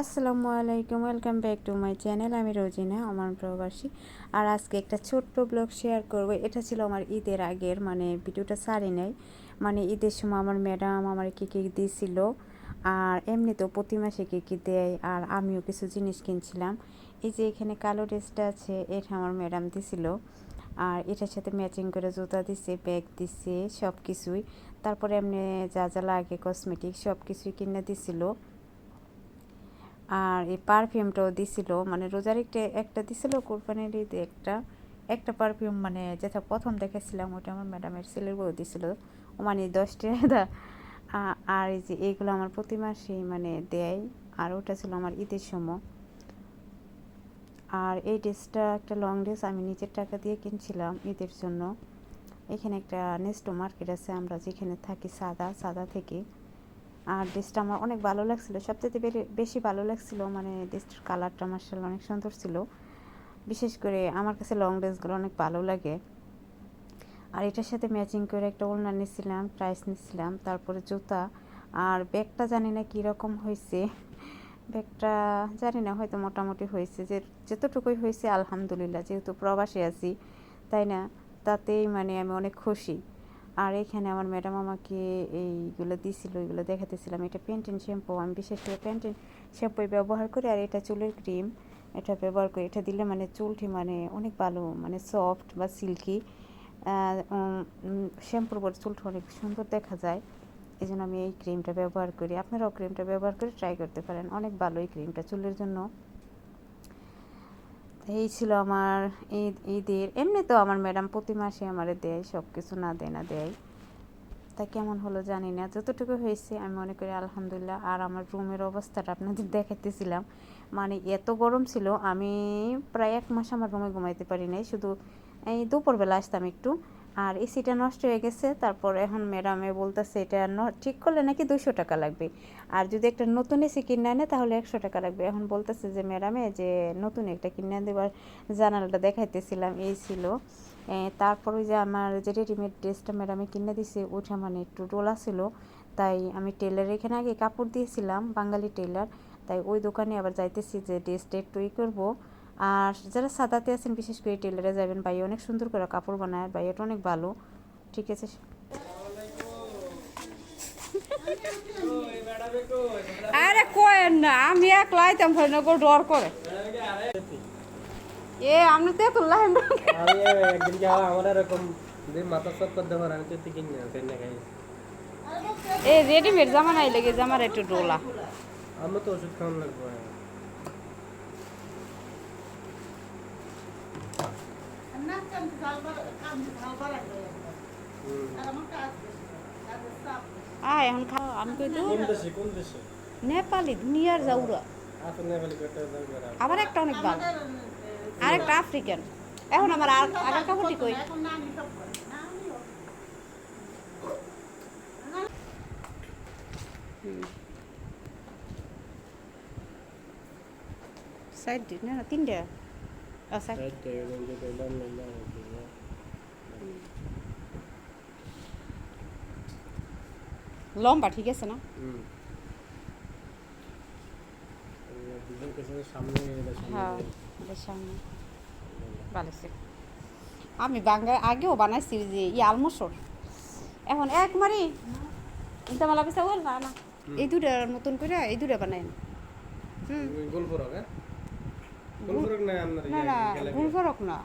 আসসালামু আলাইকুম welcome back to my channel আমি রোজিনা, আমার প্রবাসী। আর আজকে একটা ছোট্ট ব্লগ শেয়ার করব। এটা ছিল আমার ঈদের আগের মানে ভিডিওটা সারি নেই। মানে ঈদের সময় আমার ম্যাডাম আমার কী কী দিয়েছিল আর এমনিতেও প্রতি মাসে কী কী দেয়, আর আমিও কিছু জিনিস কিনছিলাম। এই যে এখানে কালো ড্রেসটা আছে, এটা আমার ম্যাডাম দিছিল। আর এটার সাথে ম্যাচিং করে জুতা দিছে ব্যাগ দিছে সব কিছুই তারপরে এমনি যা যা লাগে কসমেটিক সব কিছুই কিনে দিছিল। আর এই পারফিউমটাও দিছিল। মানে রোজার একটা একটা দিছিল, কোরবানির ঈদে একটা। একটা পারফিউম মানে যেটা প্রথম দেখেছিলাম, ওটা আমার ম্যাডামের ছেলের বউ দিছিল। মানে দশ টাকা। আর এই যে এইগুলো আমার প্রতি মাসেই মানে দেয়। আর ওটা ছিল আমার ঈদের সময়। আর এই ড্রেসটা একটা লং ড্রেস আমি নিজের টাকা দিয়ে কিনছিলাম ঈদের জন্য। এখানে একটা নেস্টো মার্কেট আছে, আমরা যেখানে থাকি সাদা সাদা থেকে। আর ড্রেসটা আমার অনেক ভালো লাগছিল সবচেয়ে বেশি ভালো লাগছিল মানে ড্রেসটার কালারটা মার্শাল অনেক সুন্দর ছিল। বিশেষ করে আমার কাছে লং ড্রেসগুলো অনেক ভালো লাগে। আর এটার সাথে ম্যাচিং করে একটা ওড়না নিয়েছিলাম প্রাইস নিয়েছিলাম, তারপরে জুতা। আর ব্যাগটা জানি না কীরকম হয়েছে। ব্যাগটা জানি না হয়তো মোটামুটি হয়েছে। যে যতটুকুই হয়েছে, আলহামদুলিল্লাহ। যেহেতু প্রবাসে আছি, তাই না? তাতেই মানে আমি অনেক খুশি। আর এখানে আমার ম্যাডাম আমাকে এইগুলো দিয়েছিল এগুলো দেখাতেছিলাম। এটা পেন্টিন শ্যাম্পু। আমি বিশেষ করে পেন্টিন শ্যাম্পুই ব্যবহার করি। আর এটা চুলের ক্রিম। এটা ব্যবহার করি। এটা দিলে মানে চুলটি মানে অনেক ভালো মানে সফট বা সিল্কি। শ্যাম্পুর পর চুলটা অনেক সুন্দর দেখা যায়। এই জন্য আমি এই ক্রিমটা ব্যবহার করি। আপনারাও ক্রিমটা ব্যবহার করে ট্রাই করতে পারেন। অনেক ভালো এই ক্রিমটা চুলের জন্য। এই ছিল আমার ঈদ, ঈদের। এমনি তো আমার ম্যাডাম প্রতি মাসে আমারে দেয় সব কিছু না দেয় না দেয়। তা কেমন হলো জানি না। যতটুকু হয়েছে, আমি মনে করি আলহামদুলিল্লাহ। আর আমার রুমের অবস্থাটা আপনাদের দেখাইতেছিলাম। মানে এত গরম ছিল, আমি প্রায় এক মাস আমার রুমে ঘুমাইতে পারি নাই। শুধু এই দুপুরবেলা আসতাম একটু। আর এসিটা নষ্ট হয়ে গেছে, তারপর এখন ম্যাডামে বলতেছে এটা ঠিক করলে নাকি দুশো টাকা লাগবে। আর যদি একটা নতুন এসি কিনে আনে তাহলে একশো টাকা লাগবে। এখন বলতেছে যে ম্যাডামে যে নতুন একটা কিনে দেবার জানালাটা দেখাইতেছিলাম, এই ছিল। তারপর ওই যে আমার যে রেডিমেড ড্রেসটা ম্যাডামে কিনে দিছে ওটা মানে একটু ডোলা ছিল। তাই আমি টেলার এখানে আগে কাপড় দিয়েছিলাম, বাঙালি টেলার। তাই ওই দোকানে আবার যাইতেছি যে ড্রেসটা একটু ই করব। আর যারা সাদাতে আছেন বিশেষ করে টেলারে যাবেন ভাই অনেক সুন্দর করে কাপড় বানায় ভাই এটা অনেক ভালো। ঠিক আছে আরে কয়েন না আমি এক লাইতাম হয় না গো ডর করে। এ আপনি তো এত লাইন আমি একদিন কি আমার এরকম যে মাথা সব করতে পারে আমি তো টিকিং না সেই না খাই এ রেডিমেড জামা নাই লেগে জামার একটু ডোলা। আমি তো ওষুধ খাওয়ান লাগবো আয় এখন খাও আমি কই দেশে নেপালি দুনিয়ার যাউরা আবার একটা অনেক ভালো আর একটা আফ্রিকান। এখন আমার আর আগের কাপড়টি কই? সাইড না, তিনটে। না লম্বা ঠিক আছে না। আমি বাঙ্গা আগেও বানাইছি যে ই আলমসর এখন এক মারি ইনতা মালা পিসা বল না না এই দুটার মতন করে এই দুটা বানাই হুম গোল ফরক হ্যাঁ গোল ফরক না না না ফরক না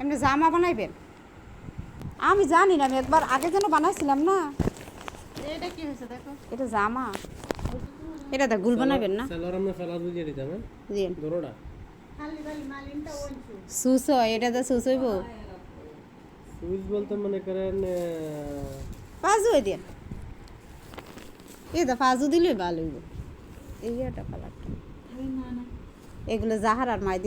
এমনি জামা বানাইবেন? আমি জানি না আমি একবার আগে যেন বানাইছিলাম না। এটা কি হয়েছে দেখো? এটা জামা। এটা দা গুল বানাইবেন না। সেলর আমরা ফেলা দিয়ে দিতাম হ্যাঁ? দিন দরোড়া। সুস হয় এটা দা সুস হইব। সুইচ বলতে মনে করেন পাজু হয়ে দিন এটা পাজু দিলে ভালো হইব। এই একটা কালারটা এগুলো জাহার আর মাই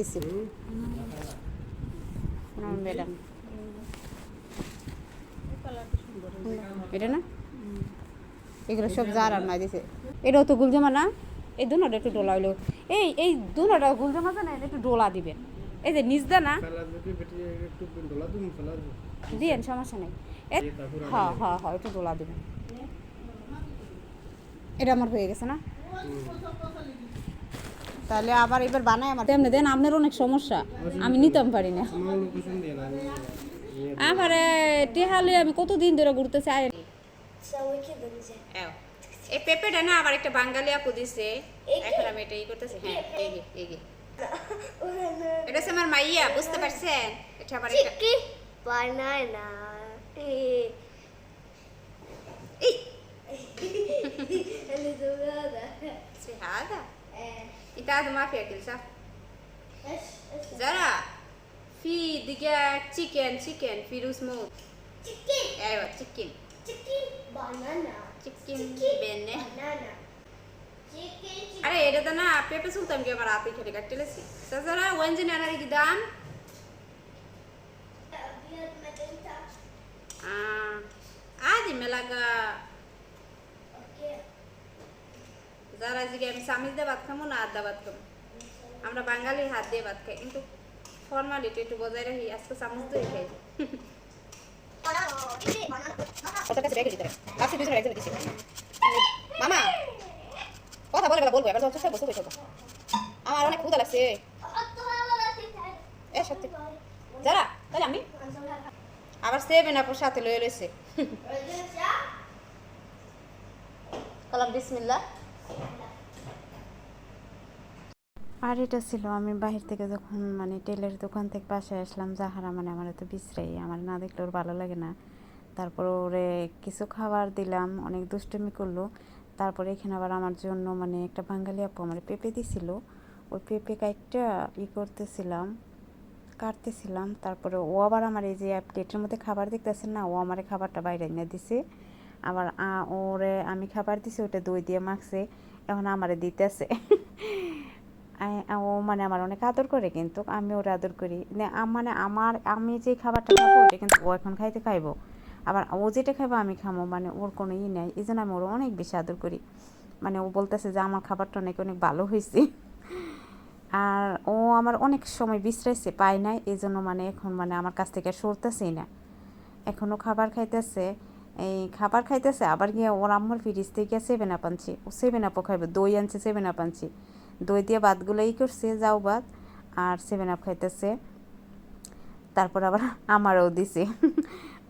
ম্যাডাম এটা। না? এগুলো সব জাহার আর মাই দিছে। এটাও তো গুলজামা না? এই দুনোটা একটু ডোলা হইল। এই এই দুনোটা গুলজামা জানা একটু ডোলা দিবেন। এই যে নিজ দা না? ডোলা দিয়েন, সমস্যা নেই। হ্যাঁ হ্যাঁ হ্যাঁ একটু দোলা দিবেন। এটা আমার হয়ে গেছে না? তাহলে আবার এবার বানাই আমার তেমনি দেন আপনার অনেক সমস্যা আমি নিতাম পারি না আমার লোকেশন দিয়ে না আমি ইয়ে আমারে টেহালে আমি কতদিন ধরে ঘুরতে চাই সবাইকে বলছে এই পেঁপেটা না আবার একটা বাঙালি আপু দিছে এখন আমি এটা ই করতেছি হ্যাঁ এই গে, এই গে। এটা হচ্ছে আমার মাইয়া বুঝতে পারছেন এটা আমার একটা চিকি বানানা এই اللي زوجة سي هذا انت إنتهت ما فيها كل صح؟ إيش؟ زرع في دجاج تشيكن تشيكن في له اسمه تشيكن أيوة تشيكن تشيكن بانانا تشيكن بانانا అరే ఏదన్నా పేపర్ సుల్తాం కే మరి ఆపి ఖలి కట్టెలసి సజరా వంజన అనరికి దాం ఆది మెలాగా ఓకే যারা যে আমি চামিচ দিয়ে ভাত খামো না আড্ডা ভাত খামো। আমরা বাঙালির হাত দিয়ে ভাত খাই, কিন্তু ফর্মালিটি একটু বজায় রাখি, আজকে চামচ দিয়ে খাই। মামা, কথা বলে বলব, এবার বসে বসে আমার অনেক ক্ষুদা লাগছে। এ, সত্যি। যারা, তাহলে আমি? আবার সেভেন আপুর সাথে লয়ে রয়েছে কলাম বিসমিল্লা আর এটা ছিল আমি বাহির থেকে যখন মানে টেলের দোকান থেকে বাসায় আসলাম যাহারা মানে আমার এত বিশ্রাই, আমার না দেখলে ওর ভালো লাগে না। তারপর ওরে কিছু খাবার দিলাম, অনেক দুষ্টুমি করল। তারপরে এখানে আবার আমার জন্য মানে একটা বাঙালি আপু আমার পেঁপে দিছিল। ওই পেঁপে কাইটটা ই করতেছিলাম, কাটতেছিলাম। তারপরে ও আবার আমার এই যে প্লেটের মধ্যে খাবার দেখতেছেন না, ও আমার খাবারটা বাইরে এনে দিছে। আবার ওরে আমি খাবার দিছি ওটা দই দিয়ে মাখছে, এখন আমারে দিতেছে। ও মানে আমার অনেক আদর করে কিন্তু, আমি ওর আদর করি। মানে আমার, আমি যে খাবারটা খাব ওটা কিন্তু ও এখন খাইতে খাইবো। আবার ও যেটা খাইবো, আমি খাব মানে ওর কোনো ই নাই। এই জন্য আমি ওর অনেক বেশি আদর করি। মানে ও বলতেছে যে, আমার খাবারটা অনেক অনেক ভালো হয়েছে আর ও আমার অনেক সময় বিশ্রাইছে, পায় নাই। এই জন্য মানে এখন মানে আমার কাছ থেকে সরতেছেই না। এখনও খাবার খাইতেছে, এই খাবার খাইতেছে, আবার গিয়ে ওর আম্মুর ফিরিজ থেকে সেভেন আপ আনছে। ও সেভেন আপও খাইবে, দই আনছে সেভেন আপ আনছে। দই দিয়ে ভাতগুলো ই করছে, যাও ভাত। আর সেভেন আপ খাইতেছে। তারপর আবার আমারও দিছে।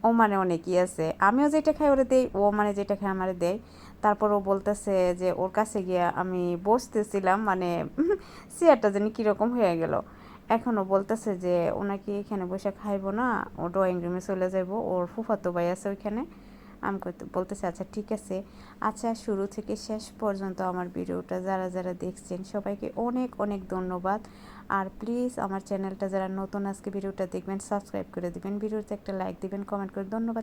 ও মানে অনেকই আছে। আমিও যেটা খাই ওরে দেই, ও মানে যেটা খাই আমারে দেয়। তারপর ও বলতেছে যে, ওর কাছে গিয়ে আমি বসতেছিলাম মানে চেয়ারটা জানি কীরকম হয়ে গেল। এখনও বলতেছে যে ওনাকে এখানে বসে খাইবো না, ও ড্রয়িং রুমে চলে যাব ওর ফুফাতো ভাই আছে ওইখানে। আমি বলতেছি আচ্ছা ঠিক আছে। আচ্ছা শুরু থেকে শেষ পর্যন্ত আমার ভিডিওটা যারা যারা দেখছেন, সবাইকে অনেক অনেক ধন্যবাদ। আর প্লিজ আমার চ্যানেলটা যারা নতুন, আজকে ভিডিওটা দেখবেন সাবস্ক্রাইব করে দেবেন। ভিডিওতে একটা লাইক দিবেন কমেন্ট করে ধন্যবাদ।